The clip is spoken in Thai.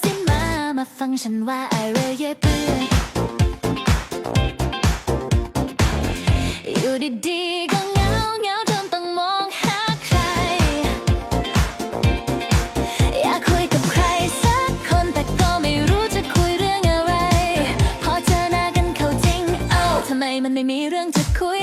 สิมา มาฟังฉันว่าอะไรเย่เปื่อยอยู่ดีๆก็เหงาเหงาจนต้องมองหาใคร อยากคุยกับใครสักคนแต่ก็ไม่รู้จะคุยเรื่องอะไร พอเจอหน้ากันเข้าจริง เอ้าทำไมมันไม่มีเรื่องจะคุย